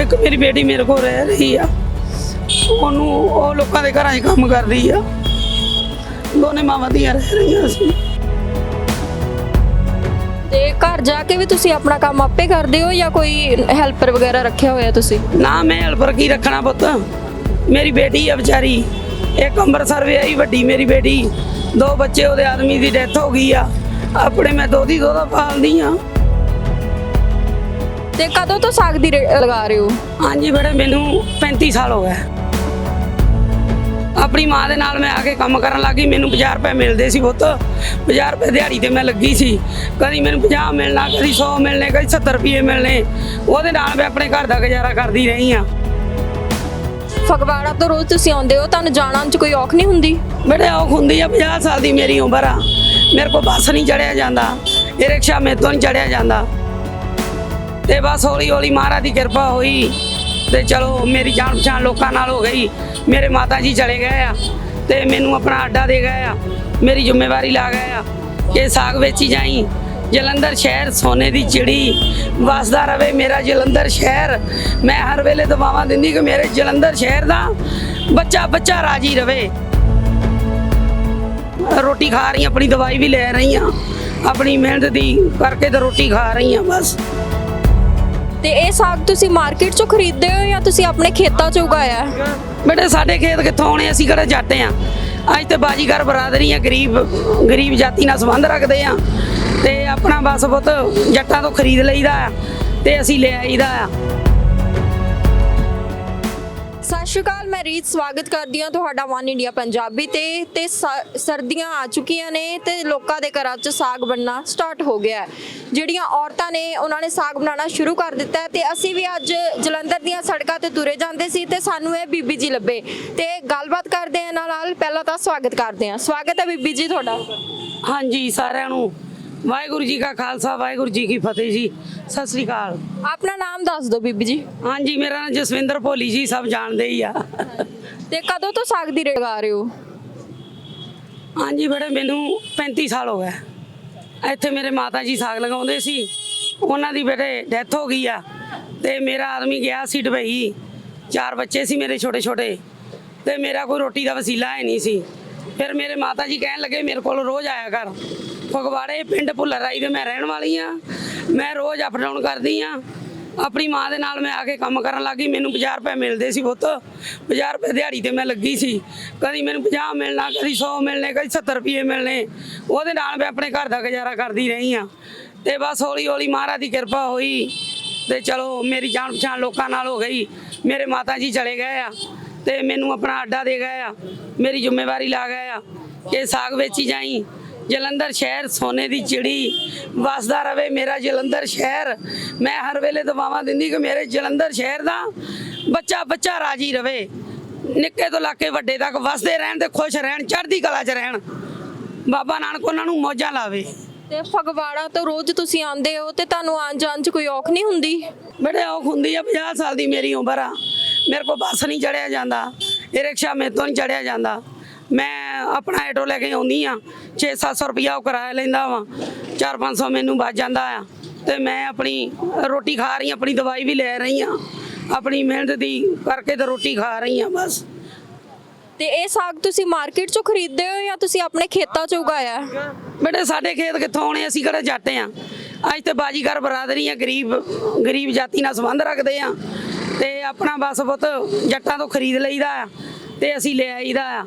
ਇੱਕ ਮੇਰੀ ਬੇਟੀ ਮੇਰੇ ਕੋਲ ਰਹਿ ਰਹੀ ਆ। ਉਹਨੂੰ ਉਹ ਲੋਕਾਂ ਦੇ ਘਰਾਂ 'ਚ ਕੰਮ ਕਰਦੀ ਆ। ਦੋਨੇ ਮਾਵਾਂ ਦੀਆਂ ਰਹਿ ਰਹੀਆਂ ਸੀ। ਤੇ ਘਰ ਜਾ ਕੇ ਵੀ ਤੁਸੀਂ ਆਪਣਾ ਕੰਮ ਆਪੇ ਕਰਦੇ ਹੋ ਜਾਂ ਕੋਈ ਹੈਲਪਰ ਵਗੈਰਾ ਰੱਖਿਆ ਹੋਇਆ ਤੁਸੀਂ? ਨਾ ਮੈਂ ਹਲਪਰ ਕੀ ਰੱਖਣਾ ਪੁੱਤ? ਮੇਰੀ ਬੇਟੀ ਆ ਵਿਚਾਰੀ। ਇੱਕ ਅੰਮ੍ਰਿਤਸਰ ਵਿਆਹੀ ਵੱਡੀ ਮੇਰੀ ਬੇਟੀ। ਦੋ ਬੱਚੇ ਉਹਦੇ ਆਦਮੀ ਦੀ ਡੈਥ ਹੋ ਗਈ ਆ। ਆਪਣੇ ਮੈਂ ਦੋਦੀ ਦੋਦਾ ਪਾਲਦੀ ਆ। ਤੇ ਕਦੋਂ ਤੋਂ ਸਾਗ ਦੀ ਰੇ- ਲਗਾ ਰਹੇ ਹੋ? ਹਾਂਜੀ ਬੇਟੇ ਮੈਨੂੰ 35 ਸਾਲ ਹੋ ਗਏ। ਆਪਣੀ ਮਾਂ ਦੇ ਨਾਲ ਮੈਂ ਆ ਕੇ ਕੰਮ ਕਰਨ ਲੱਗੀ ਮੈਨੂੰ 50 ਰੁਪਏ ਮਿਲਦੇ ਸੀ ਪੁੱਤ। 50 ਰੁਪਏ ਦਿਹਾੜੀ ਤੇ ਮੈਂ ਲੱਗੀ ਸੀ। ਕਦੀ ਮੈਨੂੰ 50 ਮਿਲਣਾ ਕਦੀ 100 ਮਿਲਣੇ ਕਦੀ 70 ਰੁਪਏ ਮਿਲਣੇ। ਉਹਦੇ ਨਾਲ ਮੈਂ ਆਪਣੇ ਘਰ ਦਾ ਗੁਜ਼ਾਰਾ ਕਰਦੀ ਰਹੀ ਆ ਫਗਵਾੜਾ ਤੋਂ ਰੋਜ਼ ਤੁਸੀਂ ਆਉਂਦੇ ਹੋ ਤੁਹਾਨੂੰ ਜਾਣਾ ਚ ਕੋਈ ਔਖ ਨਹੀਂ ਹੁੰਦੀ? ਬੜੇ ਔਖ ਹੁੰਦੀ ਆ। 50 ਸਾਲ ਦੀ ਮੇਰੀ ਉਮਰ ਆ। ਮੇਰੇ ਕੋਲ ਬੱਸ ਨਹੀਂ ਚੜਿਆ ਜਾਂਦਾ। ਇਹ ਰਿਕਸ਼ਾ ਮੇਰੇ ਤੋਂ ਨਹੀਂ ਚੜਿਆ ਜਾਂਦਾ। ਤੇ ਬਸ ਹੌਲੀ ਹੌਲੀ ਮਹਾਰਾਜ ਦੀ ਕਿਰਪਾ ਹੋਈ ਤੇ ਚਲੋ ਮੇਰੀ ਜਾਣ ਪਛਾਣ ਲੋਕਾਂ ਨਾਲ ਹੋ ਗਈ। ਮੇਰੇ ਮਾਤਾ ਜੀ ਚਲੇ ਗਏ ਆ ਤੇ ਮੈਨੂੰ ਆਪਣਾ ਅੱਡਾ ਦੇ ਗਏ ਆ। ਮੇਰੀ ਜ਼ਿੰਮੇਵਾਰੀ ਲਾ ਗਏ ਆ ਕਿ ਸਾਗ ਵੇਚੀ ਜਾਈ। ਜਲੰਧਰ ਸ਼ਹਿਰ ਸੋਨੇ ਦੀ ਚਿੜੀ ਵਸਦਾ ਰਵੇ ਮੇਰਾ ਜਲੰਧਰ ਸ਼ਹਿਰ। ਮੈਂ ਹਰ ਵੇਲੇ ਦਵਾਵਾਂ ਦਿੰਦੀ ਕਿ ਮੇਰੇ ਜਲੰਧਰ ਸ਼ਹਿਰ ਦਾ ਬੱਚਾ ਬੱਚਾ ਰਾਜੀ ਰਵੇ। ਰੋਟੀ ਖਾ ਰਹੀ ਹਾਂ, ਆਪਣੀ ਦਵਾਈ ਵੀ ਲੈ ਰਹੀ ਹਾਂ ਆਪਣੀ ਮਿਹਨਤ ਦੀ ਕਰਕੇ ਤਾਂ ਰੋਟੀ ਖਾ ਰਹੀ ਹਾਂ ਬਸ। ਤੇ ਇਹ ਸਾਗ ਤੁਸੀਂ ਮਾਰਕੀਟ ਚੋਂ ਖਰੀਦਦੇ ਹੋ ਜਾਂ ਤੁਸੀਂ ਆਪਣੇ ਖੇਤਾਂ ਚੋਂ ਉਗਾਇਆ? ਹੈ? ਬੇਟੇ, ਸਾਡੇ ਖੇਤ ਕਿੱਥੋਂ ਆਉਣੇ ਅਸੀਂ ਕਿਹੜੇ ਜੱਟ ਆ? ਅੱਜ ਤੇ ਬਾਜੀਗਰ ਬਰਾਦਰੀ ਆ, ਗਰੀਬ ਗਰੀਬ ਜਾਤੀ ਨਾਲ ਸੰਬੰਧ ਰੱਖਦੇ ਆ। ਤੇ ਆਪਣਾ ਬਸ ਪੁੱਤ, ਜੱਟਾਂ ਤੋਂ ਖਰੀਦ ਲਈਦਾ ਆ ਤੇ ਅਸੀਂ ਲੈ ਆਈਦਾ ਆ। ਸਤਿ ਸ਼੍ਰੀ ਅਕਾਲ, ਮੈਂ ਰੀਤ ਸਵਾਗਤ ਕਰਦੀ ਹਾਂ ਤੁਹਾਡਾ ਵਨ ਇੰਡੀਆ ਪੰਜਾਬੀ ਤੇ ਤੇ ਸ- ਸਰਦੀਆਂ ਆ ਚੁੱਕੀਆਂ ਨੇ ਤੇ ਲੋਕਾਂ ਦੇ ਘਰਾਂ 'ਚ ਸਾਗ ਬਣਨਾ ਸਟਾਰਟ ਹੋ ਗਿਆ ਜਿਹੜੀਆਂ ਔਰਤਾਂ ਨੇ, ਉਹਨਾਂ ਨੇ ਸਾਗ ਬਣਾਉਣਾ ਸ਼ੁਰੂ ਕਰ ਦਿੱਤਾ ਹੈ ਤੇ ਅਸੀਂ ਵੀ ਅੱਜ ਜਲੰਧਰ ਦੀਆਂ ਸੜਕਾਂ ਤੇ ਤੁਰੇ ਜਾਂਦੇ ਸੀ ਤੇ ਸਾਨੂੰ ਇਹ ਬੀਬੀ ਜੀ ਲੱਭੇ। ਤੇ ਗੱਲਬਾਤ ਕਰਦੇ ਹਾਂ ਇਹਨਾਂ ਨਾਲ ਪਹਿਲਾਂ ਤਾਂ ਸਵਾਗਤ ਕਰਦੇ ਹਾਂ। ਸਵਾਗਤ ਹੈ ਬੀਬੀ ਜੀ ਤੁਹਾਡਾ। ਹਾਂਜੀ, ਸਾਰਿਆਂ ਨੂੰ। ਵਾਹਿਗੁਰੂ ਜੀ ਕਾ ਖਾਲਸਾ ਵਾਹਿਗੁਰੂ ਜੀ ਕੀ ਫਤਿਹ ਜੀ। ਸਤਿ ਸ੍ਰੀ ਅਕਾਲ। ਆਪਣਾ ਨਾਮ ਦੱਸ ਦਿਓ ਬੀਬੀ ਜੀ। ਹਾਂਜੀ ਮੇਰਾ ਨਾਮ ਜਸਵਿੰਦਰ ਭੋਲੀ ਜੀ ਸਭ ਜਾਣਦੇ ਹੀ ਆ। ਤੇ ਕਦੋਂ ਤੋਂ ਸਾਗ ਦੀ ਲਗਾ ਰਹੇ ਹੋ? ਹਾਂਜੀ ਬੜੇ ਮੈਨੂੰ 35 ਸਾਲ ਹੋ ਗਏ। ਇੱਥੇ ਮੇਰੇ ਮਾਤਾ ਜੀ ਸਾਗ ਲਗਾਉਂਦੇ ਸੀ। ਉਹਨਾਂ ਦੀ ਬੇਟੇ ਡੈਥ ਹੋ ਗਈ ਆ। ਤੇ ਮੇਰਾ ਆਦਮੀ ਗਿਆ ਸੀ ਦੁਬਈ। ਚਾਰ ਬੱਚੇ ਸੀ ਮੇਰੇ ਛੋਟੇ ਛੋਟੇ ਤੇ ਮੇਰਾ ਕੋਈ ਰੋਟੀ ਦਾ ਵਸੀਲਾ ਹੈ ਨਹੀਂ ਸੀ। ਫਿਰ ਮੇਰੇ ਮਾਤਾ ਜੀ ਕਹਿਣ ਲੱਗੇ ਮੇਰੇ ਕੋਲ ਰੋਜ਼ ਆਇਆ ਕਰ। ਫਗਵਾੜੇ ਪਿੰਡ ਭੁੱਲਰਾਈ ਦੇ ਮੈਂ ਰਹਿਣ ਵਾਲੀ ਆ ਮੈਂ ਰੋਜ਼ ਅਪ ਡਾਊਨ ਕਰਦੀ ਆ ਆਪਣੀ ਮਾਂ ਦੇ ਨਾਲ ਮੈਂ ਆ ਕੇ ਕੰਮ ਕਰਨ ਲੱਗੀ ਮੈਨੂੰ 50 ਰੁਪਏ ਮਿਲਦੇ ਸੀ ਪੁੱਤ। 50 ਰੁਪਏ ਦਿਹਾੜੀ ਤੇ ਮੈਂ ਲੱਗੀ ਸੀ। ਕਦੀ ਮੈਨੂੰ 50 ਮਿਲਣਾ, ਕਦੀ 100 ਮਿਲਣੇ, ਕਦੀ 70 ਰੁਪਏ ਮਿਲਣੇ। ਉਹਦੇ ਨਾਲ ਮੈਂ ਆਪਣੇ ਘਰ ਦਾ ਗੁਜ਼ਾਰਾ ਕਰਦੀ ਰਹੀ ਆ ਤੇ ਬਸ ਹੌਲੀ ਹੌਲੀ ਮਹਾਰਾਜ ਦੀ ਕਿਰਪਾ ਹੋਈ। ਤੇ ਚਲੋ ਮੇਰੀ ਜਾਣ ਪਛਾਣ ਲੋਕਾਂ ਨਾਲ ਹੋ ਗਈ। ਮੇਰੇ ਮਾਤਾ ਜੀ ਚਲੇ ਗਏ ਆ। ਤੇ ਮੈਨੂੰ ਆਪਣਾ ਅੱਡਾ ਦੇ ਗਏ ਆ। ਮੇਰੀ ਜ਼ਿੰਮੇਵਾਰੀ ਲਾ ਗਏ ਆ। ਕਿ ਸਾਗ ਵੇਚੀ ਜਾਈ। ਜਲੰਧਰ ਸ਼ਹਿਰ ਸੋਨੇ ਦੀ ਚਿੜੀ ਵਸਦਾ ਰਵੇ ਮੇਰਾ ਜਲੰਧਰ ਸ਼ਹਿਰ। ਮੈਂ ਹਰ ਵੇਲੇ ਦਵਾਵਾਂ ਦਿੰਦੀ ਕਿ ਮੇਰੇ ਜਲੰਧਰ ਸ਼ਹਿਰ ਦਾ ਬੱਚਾ ਬੱਚਾ ਰਾਜੀ ਰਵੇ। ਨਿੱਕੇ ਤੋਂ ਲਾ ਕੇ ਵੱਡੇ ਤੱਕ ਵਸਦੇ ਰਹਿਣ ਤੇ ਖੁਸ਼ ਰਹਿਣ ਚੜ੍ਹਦੀ ਕਲਾ 'ਚ ਰਹਿਣ। ਬਾਬਾ ਨਾਨਕ ਉਹਨਾਂ ਨੂੰ ਮੌਜਾਂ ਲਾਵੇ। ਤੇ ਫਗਵਾੜਾ ਤੋਂ ਰੋਜ਼ ਤੁਸੀਂ ਆਉਂਦੇ ਹੋ ਤੇ ਤੁਹਾਨੂੰ ਆਉਣ ਜਾਣ 'ਚ ਕੋਈ ਔਖ ਨਹੀਂ ਹੁੰਦੀ? ਬੜੇ ਔਖ ਹੁੰਦੀ ਆ 50 ਸਾਲ ਦੀ ਮੇਰੀ ਉਮਰ ਆ। ਮੇਰੇ ਕੋਲ ਬੱਸ ਨਹੀਂ ਚੜਿਆ ਜਾਂਦਾ। ਇਹ ਰਿਕਸ਼ਾ ਮੇਰੇ ਤੋਂ ਨਹੀਂ ਚੜਿਆ ਜਾਂਦਾ। ਮੈਂ ਆਪਣਾ ਆਟੋ ਲੈ ਕੇ ਆਉਂਦੀ ਆ 6-700 ਰੁਪਇਆ ਉਹ ਕਿਰਾਇਆ ਲੈਂਦਾ ਵਾਂ। 4-500 ਮੈਨੂੰ ਬਚ ਜਾਂਦਾ ਆ। ਤੇ ਮੈਂ ਆਪਣੀ ਰੋਟੀ ਖਾ ਰਹੀ ਆਪਣੀ ਦਵਾਈ ਵੀ ਲੈ ਰਹੀ ਆ ਆਪਣੀ ਮਿਹਨਤ ਦੀ ਕਰਕੇ ਤੇ ਰੋਟੀ ਖਾ ਰਹੀ ਆ ਬਸ। ਤੇ ਇਹ ਸਾਗ ਤੁਸੀਂ ਮਾਰਕੀਟ 'ਚੋਂ ਖਰੀਦਦੇ ਹੋ ਜਾਂ ਤੁਸੀਂ ਆਪਣੇ ਖੇਤਾਂ 'ਚ ਉਗਾਇਆ? ਬੇਟੇ ਸਾਡੇ ਖੇਤ ਕਿੱਥੋਂ ਆਉਣੇ? ਅਸੀਂ ਕਿਹੜੇ ਜੱਟ ਆ? ਅੱਜ ਤੇ ਬਾਜੀਗਰ ਬਰਾਦਰੀ ਆ ਗਰੀਬ ਗਰੀਬ ਜਾਤੀ ਨਾਲ ਸੰਬੰਧ ਰੱਖਦੇ ਆ। ਤੇ ਆਪਣਾ ਬਸ ਪੁੱਤ ਜੱਟਾਂ ਤੋਂ ਖਰੀਦ ਲਈਦਾ ਆ ਤੇ ਅਸੀਂ ਲੈ ਆਈਦਾ ਆ।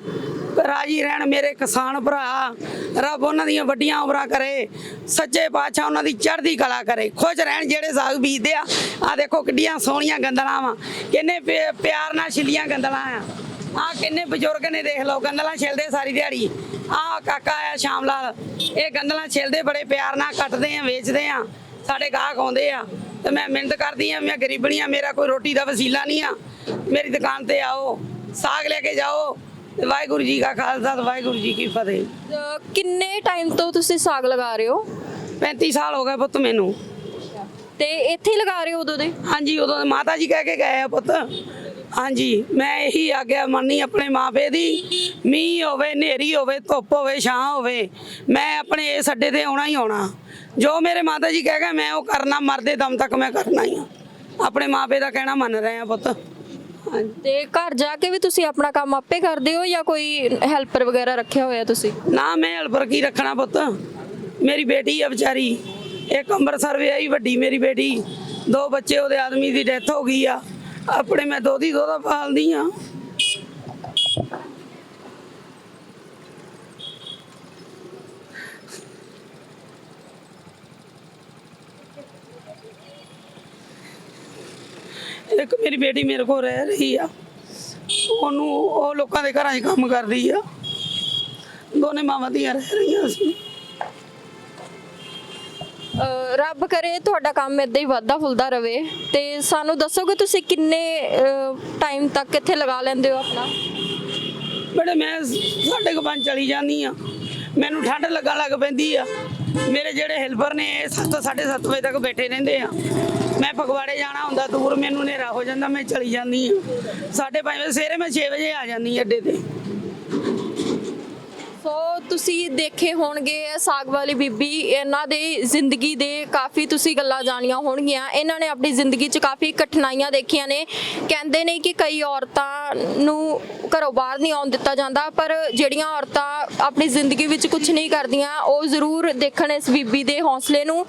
ਰਾਜੀ ਰਹਿਣ ਮੇਰੇ ਕਿਸਾਨ ਭਰਾ। ਰੱਬ ਉਹਨਾਂ ਦੀਆਂ ਵੱਡੀਆਂ ਉਮਰਾਂ ਕਰੇ, ਸੱਚੇ ਪਾਤਸ਼ਾਹ ਉਹਨਾਂ ਦੀ ਚੜ੍ਹਦੀ ਕਲਾ ਕਰੇ, ਖੁਸ਼ ਰਹਿਣ ਜਿਹੜੇ ਸਾਗ ਬੀਜਦੇ ਆ। ਆ ਦੇਖੋ ਕਿੱਡੀਆਂ ਸੋਹਣੀਆਂ ਗੰਦਲਾਂ ਵਾ, ਕਿੰਨੇ ਪਿ- ਪਿਆਰ ਨਾਲ ਛਿੱਲੀਆਂ ਗੰਦਲਾਂ ਆ। ਆ ਕਿੰਨੇ ਬਜ਼ੁਰਗ ਨੇ ਦੇਖ ਲਓ, ਗੰਦਲਾਂ ਛਿਲਦੇ ਸਾਰੀ ਦਿਹਾੜੀ। ਆ ਕਾਕਾ ਆ ਸ਼ਾਮ ਲਾਲ ਇਹ ਗੰਦਲਾਂ ਛਿਲਦੇ ਬੜੇ ਪਿਆਰ ਨਾਲ ਕੱਟਦੇ ਆ, ਵੇਚਦੇ ਆ, ਸਾਡੇ ਗਾਹਕ ਆਉਂਦੇ ਆ। ਤੇ ਮੈਂ ਮਿਹਨਤ ਕਰਦੀ ਆ, ਮੈਂ ਗਰੀਬਣੀ ਆ, ਮੇਰਾ ਕੋਈ ਰੋਟੀ ਦਾ ਵਸੀਲਾ ਨਹੀਂ ਆ। ਮੇਰੀ ਦੁਕਾਨ ਤੇ ਆਓ, ਸਾਗ ਲੈ ਕੇ ਜਾਓ ਤੇ ਵਾਹਿਗੁਰੂ ਜੀ ਕਾ ਖਾਲਸਾ ਤੇ ਵਾਹਿਗੁਰੂ ਜੀ ਕੀ ਫਤਿਹ। ਅਹ ਕਿੰਨੇ ਟਾਈਮ ਤੋਂ ਤੁਸੀਂ ਸਾਗ ਲਗਾ ਰਹੇ ਹੋ? 35 ਸਾਲ ਹੋ ਗਏ ਪੁੱਤ ਮੈਨੂੰ। ਤੇ ਇੱਥੇ ਹੀ ਲਗਾ ਰਹੇ ਹੋ ਉਦੋਂ ਦੇ? ਹਾਂਜੀ ਉਦੋਂ ਦੇ ਮਾਤਾ ਜੀ ਕਹਿ ਕੇ ਗਏ ਆ ਪੁੱਤ। ਹਾਂਜੀ ਮੈਂ ਇਹੀ ਆਗਿਆ ਮੰਨੀ ਆਪਣੇ ਮਾਪੇ ਦੀ। ਮੀਂਹ ਹੋਵੇ ਹਨੇਰੀ ਹੋਵੇ ਧੁੱਪ ਹੋਵੇ ਛਾਂ ਹੋਵੇ ਮੈਂ ਆਪਣੇ ਇਸ ਅੱਡੇ ਤੇ ਆਉਣਾ ਹੀ ਆਉਣਾ। ਜੋ ਮੇਰੇ ਮਾਤਾ ਜੀ ਕਹਿ ਗਏ ਮੈਂ ਉਹ ਕਰਨਾ ਮਰਦੇ ਦਮ ਤੱਕ ਮੈਂ ਕਰਨਾ ਹੀ ਆ। ਆਪਣੇ ਮਾਪੇ ਦਾ ਕਹਿਣਾ ਮੰਨ ਰਹੇ ਆ ਪੁੱਤ। ਤੇ ਘਰ ਜਾ ਕੇ ਵੀ ਤੁਸੀਂ ਆਪਣਾ ਕੰਮ ਆਪੇ ਕਰਦੇ ਹੋ ਜਾਂ ਕੋਈ ਹੈਲਪਰ ਵਗੈਰਾ ਰੱਖਿਆ ਹੋਇਆ ਤੁਸੀਂ? ਨਾ ਮੈਂ ਹਲਪਰ ਕੀ ਰੱਖਣਾ ਪੁੱਤ? ਮੇਰੀ ਬੇਟੀ ਆ ਵਿਚਾਰੀ। ਇੱਕ ਅੰਮ੍ਰਿਤਸਰ ਵਿਆਹੀ ਵੱਡੀ ਮੇਰੀ ਬੇਟੀ। ਦੋ ਬੱਚੇ ਉਹਦੇ ਆਦਮੀ ਦੀ ਡੈਥ ਹੋ ਗਈ ਆ। ਆਪਣੇ ਮੈਂ ਦੋਦੀ ਦੋਦਾ ਪਾਲਦੀ ਆ। ਇੱਕ ਮੇਰੀ ਬੇਟੀ ਮੇਰੇ ਕੋਲ ਰਹਿ ਰਹੀ ਆ। ਉਹਨੂੰ ਉਹ ਲੋਕਾਂ ਦੇ ਘਰਾਂ 'ਚ ਕੰਮ ਕਰਦੀ ਆ। ਦੋਨੇ ਮਾਵਾਂ ਦੀਆਂ ਰਹਿ ਰਹੀਆਂ ਸੀ। ਅਹ ਰੱਬ ਕਰੇ ਤੁਹਾਡਾ ਕੰਮ ਇਦਾਂ ਹੀ ਵੱਧਦਾ ਫੁੱਲਦਾ ਰਵੇ। ਤੇ ਸਾਨੂੰ ਦੱਸੋਗੇ ਤੁਸੀਂ ਕਿੰਨੇ ਟਾਈਮ ਤੱਕ ਇੱਥੇ ਲਗਾ ਲੈਂਦੇ ਹੋ ਆਪਣਾ? ਬੜੇ ਮੈਂ ਸਾਢੇ ਕੁ ਪੰਜ ਚਲੀ ਜਾਂਦੀ ਆ। ਮੈਨੂੰ ਠੰਡ ਲੱਗਾ ਲੱਗ ਪੈਂਦੀ ਆ। ਮੇਰੇ ਜਿਹੜੇ ਹੈਲਪਰ ਨੇ ਇਹ 7 7:30 ਵਜੇ ਤੱਕ ਬੈਠੇ ਰਹਿੰਦੇ ਆ। ਮੈਂ ਫਗਵਾੜੇ ਜਾਣਾ ਹੁੰਦਾ, ਦੂਰ ਮੈਨੂੰ ਹਨੇਰਾ ਹੋ ਜਾਂਦਾ, ਮੈਂ ਚਲੀ ਜਾਂਦੀ ਆ ਸਾਢੇ ਪੰਜ ਸਵੇਰੇ ਮੈਂ 6 ਵਜੇ ਆ ਜਾਂਦੀ ਅੱਡੇ ਤੇ। ਸੋ ਤੁਸੀਂ ਦੇਖੇ ਹੋਣਗੇ ਸਾਗ ਵਾਲੀ ਬੀਬੀ ਇਹਨਾਂ ਦੇ ਜ਼ਿੰਦਗੀ ਦੇ ਕਾਫੀ ਤੁਸੀਂ ਗੱਲਾਂ ਜਾਣੀਆਂ ਹੋਣਗੀਆਂ। ਇਹਨਾਂ ਨੇ ਆਪਣੀ ਜ਼ਿੰਦਗੀ 'ਚ ਕਾਫੀ ਕਠਿਨਾਈਆਂ ਦੇਖੀਆਂ ਨੇ। ਕਹਿੰਦੇ ਨੇ ਕਿ ਕਈ ਔਰਤਾਂ ਨੂੰ ਘਰੋਂ ਬਾਹਰ ਨਹੀਂ ਆਉਣ ਦਿੱਤਾ ਜਾਂਦਾ, ਪਰ ਜਿਹੜੀਆਂ ਔਰਤਾਂ ਆਪਣੀ ਜ਼ਿੰਦਗੀ ਵਿੱਚ ਕੁਝ ਨਹੀਂ ਕਰਦੀਆਂ, ਉਹ ਜ਼ਰੂਰ ਦੇਖਣ ਇਸ ਬੀਬੀ ਦੇ ਹੌਸਲੇ ਨੂੰ।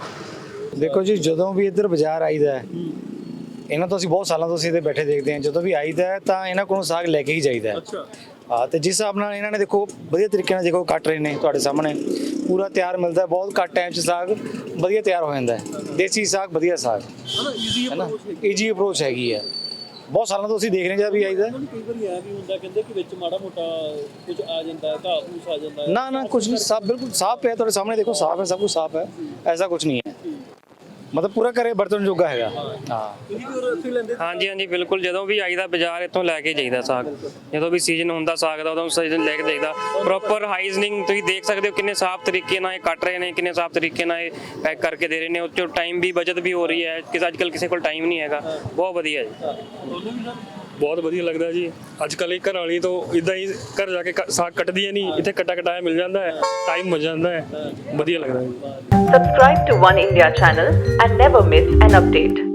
ਦੇਖੋ ਜੀ ਜਦੋਂ ਵੀ ਇੱਧਰ ਬਾਜ਼ਾਰ ਆਈਦਾ ਹੈ ਇਹਨਾਂ ਤੋਂ ਅਸੀਂ ਬਹੁਤ ਸਾਲਾਂ ਤੋਂ ਅਸੀਂ ਇੱਥੇ ਬੈਠੇ ਦੇਖਦੇ ਹਾਂ। ਜਦੋਂ ਵੀ ਆਈਦਾ ਹੈ ਤਾਂ ਇਹਨਾਂ ਕੋਲੋਂ ਸਾਗ ਲੈ ਕੇ ਹੀ ਜਾਈਦਾ ਹੈ। ਅੱਛਾ। ਹਾਂ ਤੇ ਜਿਸ ਹਿਸਾਬ ਨਾਲ ਇਹਨਾਂ ਨੇ ਦੇਖੋ ਵਧੀਆ ਤਰੀਕੇ ਨਾਲ ਦੇਖੋ ਕੱਟ ਰਹੇ ਨੇ ਤੁਹਾਡੇ ਸਾਹਮਣੇ। ਪੂਰਾ ਤਿਆਰ ਮਿਲਦਾ ਹੈ ਬਹੁਤ ਘੱਟ ਟਾਈਮ 'ਚ ਸਾਗ ਵਧੀਆ ਤਿਆਰ ਹੋ ਜਾਂਦਾ ਹੈ। ਦੇਸੀ ਸਾਗ ਵਧੀਆ ਸਾਗ। ਹੈ ਨਾ? ਈਜੀ ਅਪਰੋਚ ਹੈਗੀ ਹੈ। ਬਹੁਤ ਸਾਲਾਂ ਤੋਂ ਅਸੀਂ ਦੇਖ ਰਹੇ ਹਾਂ ਜਦ ਵੀ ਆਈਦਾ ਹੈ। ਕਈ ਵਾਰੀ ਐ ਵੀ ਹੁੰਦਾ ਕਹਿੰਦੇ ਕਿ ਵਿੱਚ ਮਾੜਾ ਮੋਟਾ ਕੁਝ ਆ ਜਾਂਦਾ ਹੈ ਘਾਹ ਫੂਸ ਆ ਜਾਂਦਾ ਹੈ। ਨਾ ਨਾ ਕੁਝ ਨਹੀਂ ਸਾਫ਼ ਬਿਲਕੁਲ ਸਾਫ਼ ਪਿਆ ਤੁਹਾਡੇ ਸਾਹਮਣੇ ਦੇਖੋ ਸਾਫ਼ ਹੈ ਸਭ ਕੁਝ ਸਾਫ਼ ਹੈ। ਐਸਾ ਕੁਝ ਨਹੀਂ ਹੈ। ਮਤਲਬ ਪੂਰਾ ਘਰੇ ਬਰਤਨ ਜੋਗਾ ਹੈਗਾ। ਹਾਂ। ਤੁਸੀਂ ਵੀ ਉਹ ਇੱਥੇ ਲੈਂਦੇ ਹਾਂਜੀ ਹਾਂਜੀ, ਬਿਲਕੁਲ। ਜਦੋਂ ਵੀ ਆਈਦਾ ਬਾਜ਼ਾਰ, ਇੱਥੋਂ ਲੈ ਕੇ ਜਾਈਦਾ ਸਾਗ। ਜਦੋਂ ਵੀ ਸੀਜ਼ਨ ਹੁੰਦਾ ਸਾਗ ਦਾ, ਉਦੋਂ ਸੀਜ਼ਨ ਲੈ ਕੇ ਜਾਈਦਾ। ਪ੍ਰੋਪਰ ਹਾਈਜਨਿੰਗ ਤੁਸੀਂ ਦੇਖ ਸਕਦੇ ਹੋ ਕਿੰਨੇ ਸਾਫ਼ ਤਰੀਕੇ ਨਾਲ ਇਹ ਕੱਟ ਰਹੇ ਨੇ, ਕਿੰਨੇ ਸਾਫ਼ ਤਰੀਕੇ ਨਾਲ ਇਹ ਪੈਕ ਕਰਕੇ ਦੇ ਰਹੇ ਨੇ। ਉਹ 'ਚੋਂ ਟਾਈਮ ਵੀ ਬਚਤ ਵੀ ਹੋ ਰਹੀ ਹੈ। ਕਿ ਅੱਜ ਕੱਲ ਕਿਸੇ ਕੋਲ ਟਾਈਮ ਨਹੀਂ ਹੈਗਾ। ਬਹੁਤ ਵਧੀਆ ਜੀ। ਬਹੁਤ ਵਧੀਆ ਲੱਗਦਾ ਜੀ। ਅੱਜ ਕੱਲ ਇਹ ਘਰ ਵਾਲੀ ਤੋਂ ਇਦਾਂ ਹੀ ਘਰ ਜਾ ਕੇ ਕ- ਸਾਗ ਕੱਟਦੀ ਹੈ ਨਹੀਂ, ਇੱਥੇ ਕੱਟਾ ਕਟਾਇਆ ਮਿਲ ਜਾਂਦਾ ਹੈ ਟਾਈਮ ਮਿਲ ਜਾਂਦਾ ਹੈ। ਵਧੀਆ ਲੱਗਦਾ ਹੈ। Subscribe to One India channel and never miss an update.